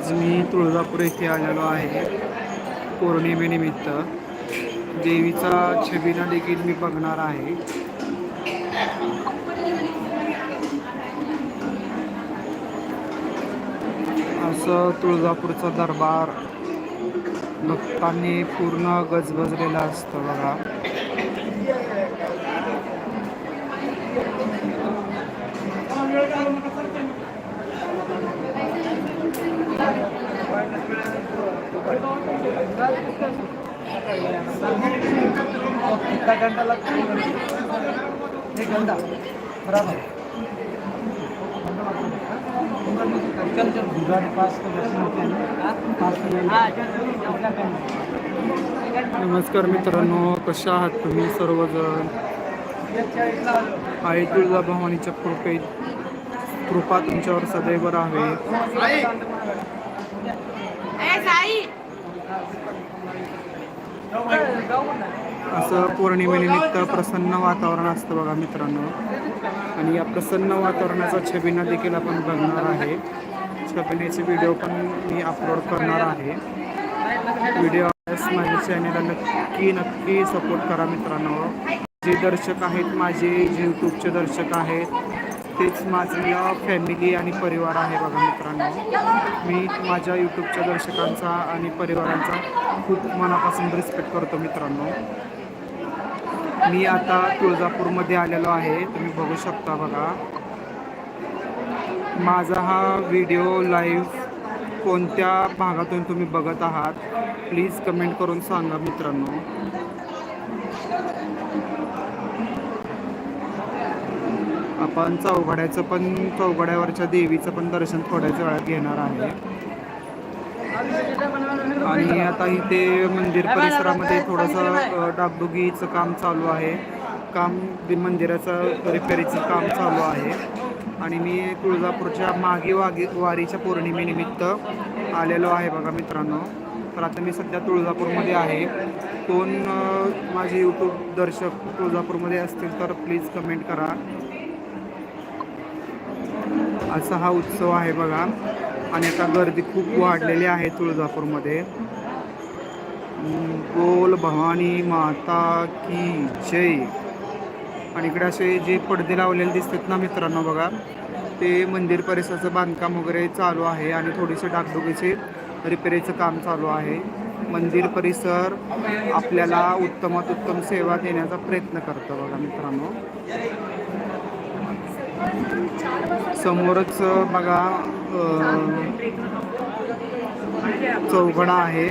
आज मी तुळजापूर येथे आलेलो आहे. पौर्णिमेनिमित्त देवीचा छबिना देखील मी बघणार आहे. असं तुळजापूरचा दरबार भक्तांनी पूर्ण गजबजलेला असतं बघा. कितना घंटा लगता. है एक घंटा. बराबर. चल चल. गुजरात पास का दर्शन होते हैं पास का नमस्कार मित्रांनो कशा आहात तुम्ही सर्वजण? आई तुळजा भवानीच्या कृपेत कृपा तुमच्यावर सदैव राहावे असं पौर्णिमेनिमित्त प्रसन्न वातावरण असतं बघा मित्रांनो. आणि या प्रसन्न वातावरणाचा छबिना देखील आपण बघणार आहे. छबिनेचे व्हिडिओ पण मी अपलोड करणार आहे. व्हिडिओ माझ्या चॅनलला नक्की नक्की सपोर्ट करा मित्रांनो. जे दर्शक आहेत माझे जे यूट्यूबचे दर्शक आहेत तेच माझं फॅमिली आणि परिवार आहे बघा मित्रांनो. मी माझ्या यूट्यूबच्या दर्शकांचा आणि परिवारांचा खूप मनापासून रिस्पेक्ट करतो मित्रांनो. मी आता तुळजापूरमध्ये आलेलो आहे. तुम्ही बघू शकता बघा. माझा हा व्हिडिओ लाईव्ह कोणत्या भागातून तुम्ही बघत आहात प्लीज कमेंट करून सांगा मित्रांनो. आपण चौघड्याचं पण चौघड्यावरच्या देवीचं पण दर्शन थोड्याच वेळात घेणार आहे. आणि आता इथे मंदिर परिसरामध्ये थोडंसं डागडुगीचं काम चालू आहे. काम मंदिराचं रिपेरीचं काम चालू आहे. आणि मी तुळजापूरच्या मागे वागे वारीच्या पौर्णिमेनिमित्त आलेलो आहे बघा मित्रांनो. तर आता मी सध्या तुळजापूरमध्ये आहे. कोण माझे यूट्यूब दर्शक तुळजापूरमध्ये असतील तर प्लीज कमेंट करा. असा हा उत्सव आहे बघा. आणि आता गर्दी खूप वाढलेली आहे तुळजापूरमध्ये. बोल भवानी माता की जय. आणि इकडे असे जे पडदे लावलेले दिसतात ना मित्रांनो बघा ते मंदिर परिसराचं बांधकाम वगैरे चालू आहे आणि थोडेसे डागडुगीचे रिपेरीचं काम चालू आहे. मंदिर परिसर आपल्याला उत्तमात उत्तम सेवा देण्याचा प्रयत्न करतं बघा मित्रांनो. समोरच बघा चौघडा आहे.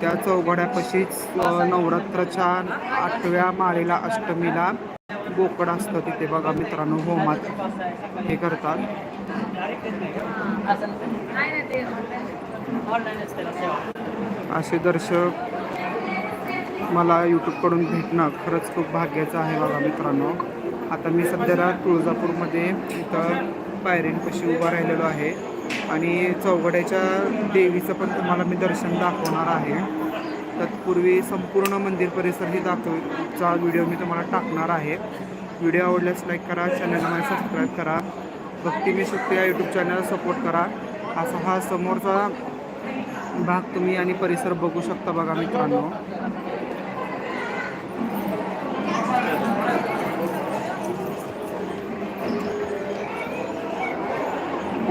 त्या चौघड्यापाशीच नवरात्राच्या आठव्या माळेला अष्टमीला बोकड असतं तिथे बघा मित्रांनो होमात. हे करतात. असे दर्शक मला यूट्यूबकडून भेटणं खरंच खूप भाग्याचं आहे बघा मित्रांनो. आता मी सध्याला तुळजापूरमध्ये इथं पायरींपाशी उभा राहिलेलो आहे. आणि चौघड्याच्या देवीचं पण तुम्हाला मी दर्शन दाखवणार आहे. तत्पूर्वी संपूर्ण मंदिर परिसर ही दाखवचा व्हिडिओ मी तुम्हाला टाकणार आहे. व्हिडिओ आवडल्यास लाईक करा चॅनलला मला सबस्क्राईब करा. भक्ती मी शकते या यूट्यूब चॅनलला सपोर्ट करा. असा हा समोरचा भाग तुम्ही आणि परिसर बघू शकता बघा मित्रांनो.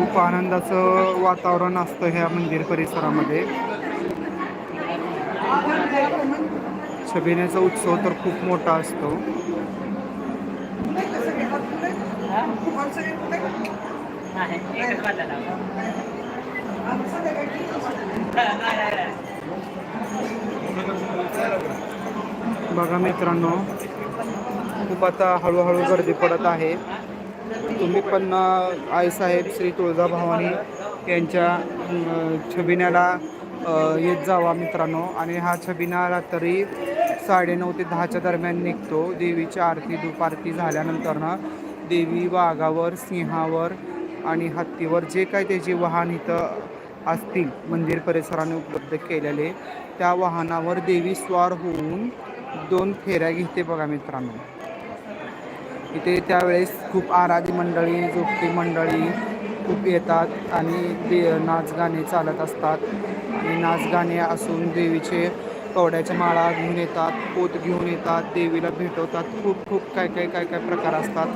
खूप आनंदाचं वातावरण असतं ह्या मंदिर परिसरामध्ये. छबिण्याचा उत्सव तर खूप मोठा असतो. बघा मित्रांनो खूप आता हळूहळू गर्दी पडत आहे. तुम्ही पण आईसाहेब श्री तुळजाभवानी यांच्या छबिन्याला येत जावा मित्रांनो. आणि हा छबिना रात्री साडेनऊ ते दहाच्या दरम्यान निघतो. देवीची आरती दुपारती झाल्यानंतरनं झाल्यानंतर ना देवी वाघावर सिंहावर आणि हत्तीवर जे काय त्याची वाहन इथं असतील मंदिर परिसराने उपलब्ध केलेले त्या वाहनावर देवी स्वार होऊन दोन फेऱ्या घेते बघा मित्रांनो. इथे त्यावेळेस खूप आराधी मंडळी जोपती मंडळी खूप येतात आणि दे नाचगाणे चालत असतात. आणि नाचगाणे असून देवीचे कवड्याच्या माळा घेऊन येतात पोत घेऊन येतात देवीला भेटवतात. खूप खूप काय काय काय काय प्रकार असतात.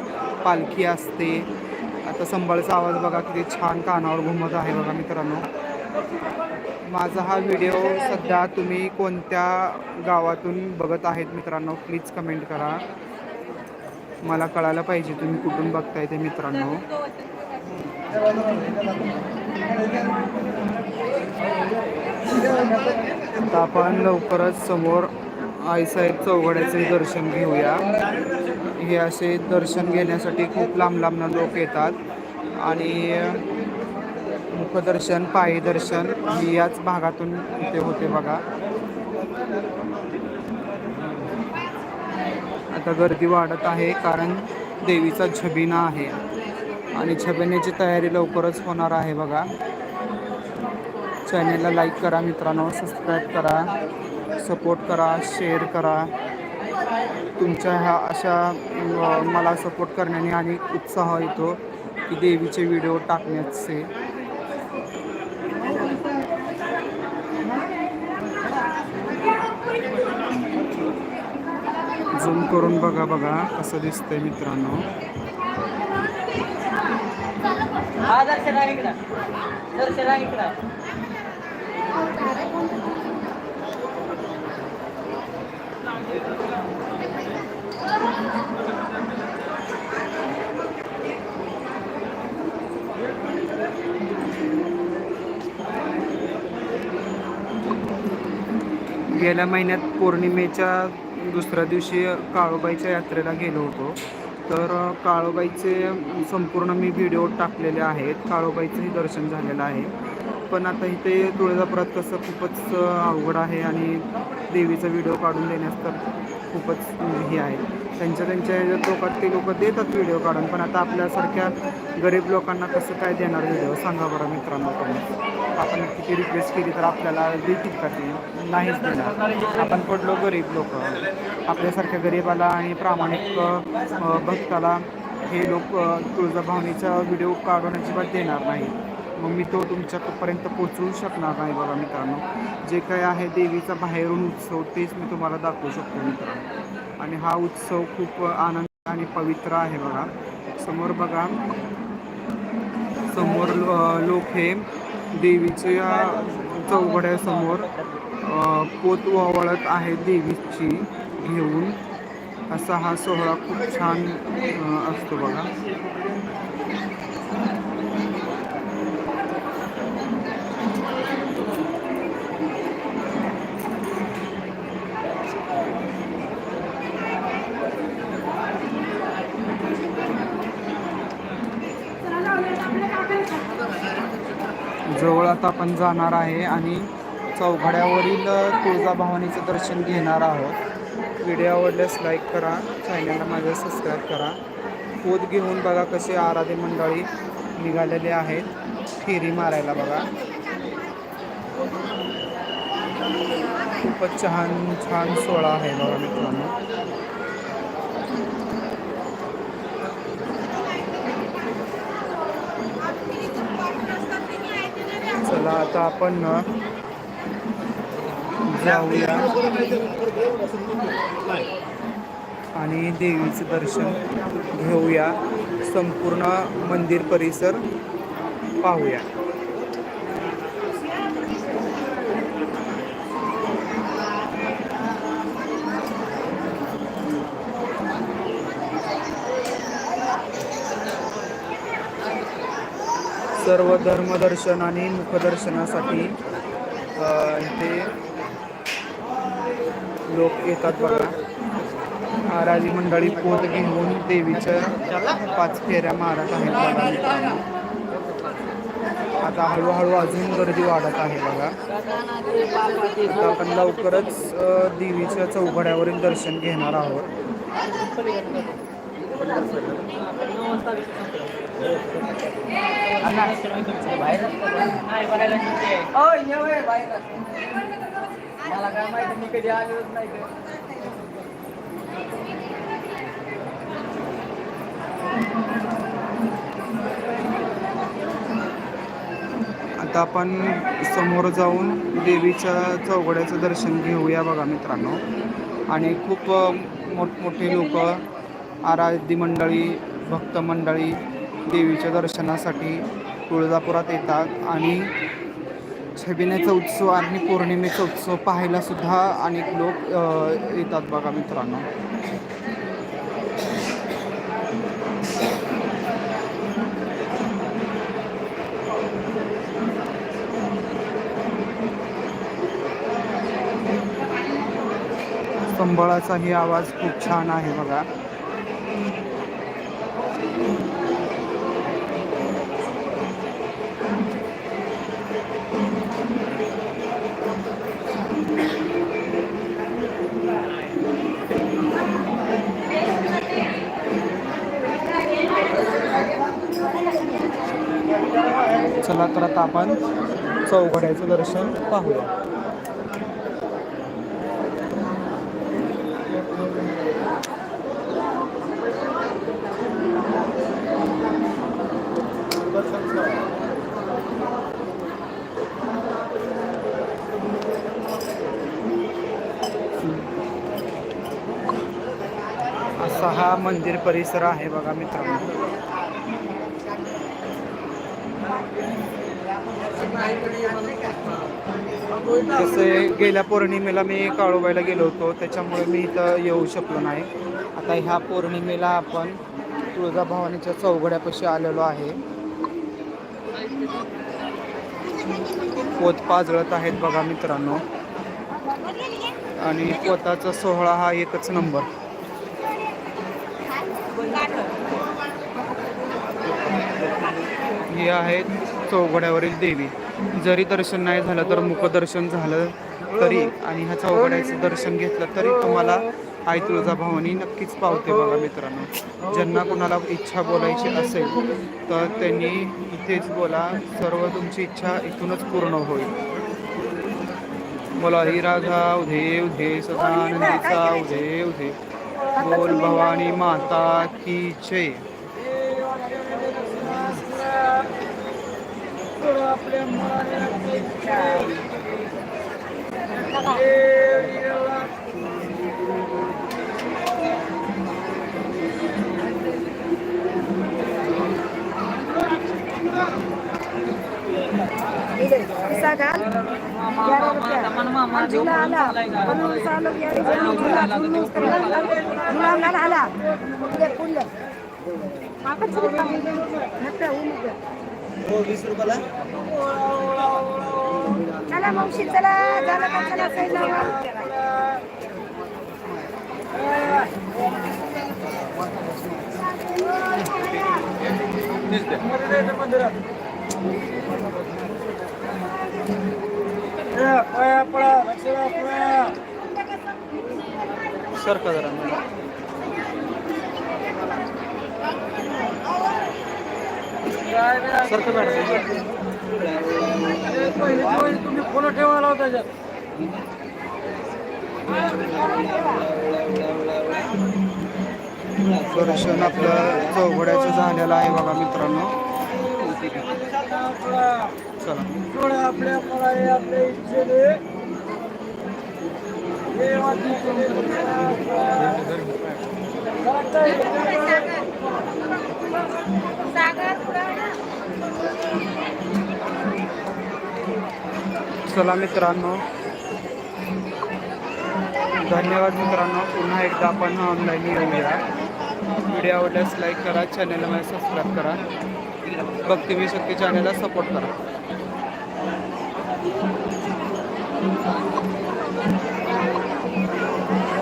पालखी असते. आता संबळचा आवाज बघा किती छान कानावर घुमत आहे बघा मित्रांनो. माझा हा व्हिडिओ सध्या तुम्ही कोणत्या गावातून बघत आहेत मित्रांनो? प्लीज कमेंट करा. मला कळायला पाहिजे तुम्ही कुठून बघताय ते मित्रांनो. आता आपण लवकरच समोर आईसाहेब चौघड्याचे दर्शन घेऊया. हे असे दर्शन घेण्यासाठी खूप लांब लांबनं लोक येतात. आणि मुखदर्शन पायी दर्शन ही याच भागातून इथे होते बघा. आता गर्दी वाढत आहे कारण देवीचा छबिना आहे. आणि छबिन्याची तयारी लवकरच होणार आहे बघा. चॅनेलला लाईक करा मित्रांनो सबस्क्राईब करा सपोर्ट करा शेअर करा. तुमच्या ह्या अशा मला सपोर्ट करण्याने आणि उत्साह येतो की देवीचे व्हिडिओ टाकण्याचे. झूम करून बघा बघा कसं दिसतंय मित्रांनो. गेल्या महिन्यात पौर्णिमेच्या दुसऱ्या दिवशी काळोबाईच्या यात्रेला गेलो होतो. तर काळोबाईचे संपूर्ण मी व्हिडिओ टाकलेले आहेत. काळोबाईचंही दर्शन झालेलं आहे. पण आता इथे तुळजापुरात कसं खूपच अवघड आहे आणि देवीचा व्हिडिओ काढून देण्यास तर खूपच हे आहे. त्यांच्या त्यांच्या ह्याच्यात लोकात ते लोक देतात व्हिडिओ काढून पण आता आपल्यासारख्या गरीब लोकांना कसं काय देणार व्हिडिओ सांगा बरं मित्रांनो तुम्ही. आपण किती रिक्वेस्ट केली तर आपल्याला देतील का ते? नाहीच देणार. आपण पडलो गरीब लोक. आपल्यासारख्या गरीबाला आणि प्रामाणिक भक्ताला हे लोक तुळजाभवानीचा व्हिडिओ काढून अजिबात देणार नाही. मग मी तो तुमच्यापर्यंत पोचवू शकणार नाही बघा मित्रांनो. जे काय आहे देवीचा बाहेरून उत्सव तेच मी तुम्हाला दाखवू शकतो मित्रांनो. आणि हा उत्सव खूप आनंद आणि पवित्र आहे बघा. समोर बघा. समोर लोक हे देवीच्या चौघड्यासमोर पोत ओवाळत आहे देवीची घेऊन. असा हा सोहळा खूप छान असतो बघा. जवळ आता आपण जाणार आहे आणि चौघड्यावरील तुळजाभवानीचं दर्शन घेणार आहोत. व्हिडिओ आवडल्यास लाईक करा चॅनलला माझं सबस्क्राईब करा. पोत घेऊन बघा कसे आराधे मंडळी निघालेले आहेत. फेरी मारायला बघा. खूपच छान छान सोहळा आहे बघा मित्रांनो. चला आता आपण जाऊया. आणि देवीचं दर्शन घेऊया. संपूर्ण मंदिर परिसर पाहूया. सर्व धर्मदर्शन आणि मुखदर्शनासाठी इथे लोक येतात बघा. आराधी मंडळी पोत घेऊन देवीच्या पाच फेऱ्या मारत आहेत बघा. आता हळूहळू अजून गर्दी वाढत आहे बघा. आता आपण लवकरच देवीच्या चौघड्यावरील दर्शन घेणार आहोत. मला काय माहिती मी कधी आलोच नाही आता आपण समोर जाऊन देवीच्या चौघड्याचं दर्शन घेऊया बघा मित्रांनो. आणि खूप मोठमोठे लोक आराध्य मंडळी भक्त मंडळी देवीच्या दर्शनासाठी तुळजापुरात येतात आणि छबिण्याचा उत्सव आणि पौर्णिमेचा उत्सव पाहायला सुद्धा अनेक लोक येतात बघा मित्रांनो. संबळाचाही आवाज खूप छान आहे बघा. चला तर आता आपण चौघड्याचं दर्शन पाहूया. असा हा मंदिर परिसर आहे बघा मित्रांनो. तसे गेल्या पौर्णिमेला मी काळोबाईला गेलो होतो त्याच्यामुळे मी इथं येऊ शकलो नाही. आता ह्या पौर्णिमेला आपण तुळजाभवानीच्या चौघड्यापाशी आलेलो आहे. पोत पाजळत आहेत बघा मित्रांनो. आणि पोताचा सोहळा हा एकच नंबर. हे आहेत चौघड्यावरील देवी. जरी दर्शन नाही झालं तर मुखदर्शन झालं तरी आणि ह्या चौघड्याचं दर्शन घेतलं तरी तुम्हाला आई तुळजाभवानी नक्कीच पावते बघा मित्रांनो. ज्यांना कोणाला इच्छा बोलायची असेल तर त्यांनी इथेच बोला. सर्व तुमची इच्छा इथूनच पूर्ण होईल. बोला ही राधा उधे उधे सदानंदीचा उधे उधे बोल भवानी माता की जय. सागा ग्यारह रुपया झूला आला बनवून चालू ग्यारह झूला झूला झूला आला आला पुढे नका होऊ नका चला मावशी चला झालं का चला साईडला सरका जरा. सरका मॅडम तुम्ही फोन ठेवायला होता त्याच्यात दर्शन आपलं चौघड्याचं झालेलं आहे बघा मित्रांनो. चला. आपल्या आपल्या इच्छेने चला मित्रांनो. धन्यवाद मित्रांनो. पुन्हा एकदा आपण ऑनलाईन येऊया. व्हिडिओ आवडल्यास लाईक करा चॅनलला सबस्क्राईब करा. भक्ती मी शक्ती चॅनलला सपोर्ट करा.